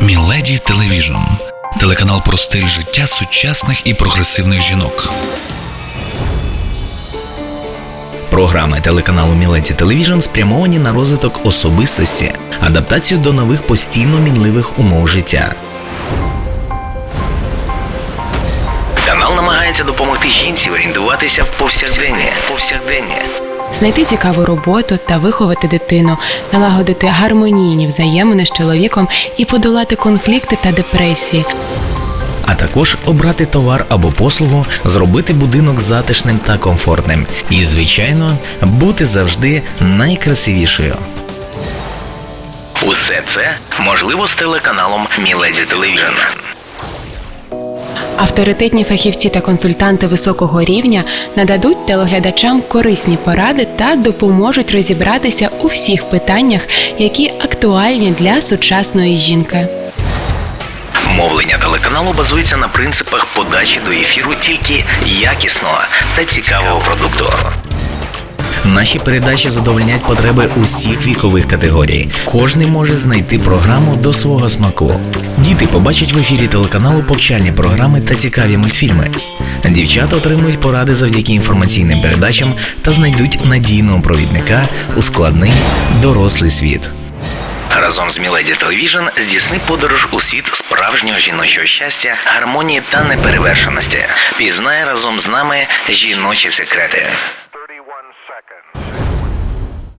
Міледі Телевіжн телеканал про стиль життя сучасних і прогресивних жінок. Програми телеканалу Мілеті Телевіжн спрямовані на розвиток особистості, адаптацію до нових постійно мінливих умов життя. Канал намагається допомогти жінці орієнтуватися в повсякденні. повсякденні. Знайти цікаву роботу та виховати дитину, налагодити гармонійні взаємини з чоловіком і подолати конфлікти та депресії. а також обрати товар або послугу, зробити будинок затишним та комфортним, і, звичайно, бути завжди найкрасивішою. Усе це можливо з телеканалом Міледі Телевіжн. Авторитетні фахівці та консультанти високого рівня нададуть телеглядачам корисні поради та допоможуть розібратися у всіх питаннях, які актуальні для сучасної жінки. Мовлення телеканалу базується на принципах подачі до ефіру тільки якісного та цікавого продукту. Наші передачі задовольнять потреби усіх вікових категорій. Кожний може знайти програму до свого смаку. Діти побачать в ефірі телеканалу повчальні програми та цікаві мультфільми. Дівчата отримують поради завдяки інформаційним передачам та знайдуть надійного провідника у складний дорослий світ. Разом з Міледі Телевіжн здійсни подорож у світ справжнього жіночого щастя, гармонії та неперевершеності. Пізнай разом з нами жіночі секрети.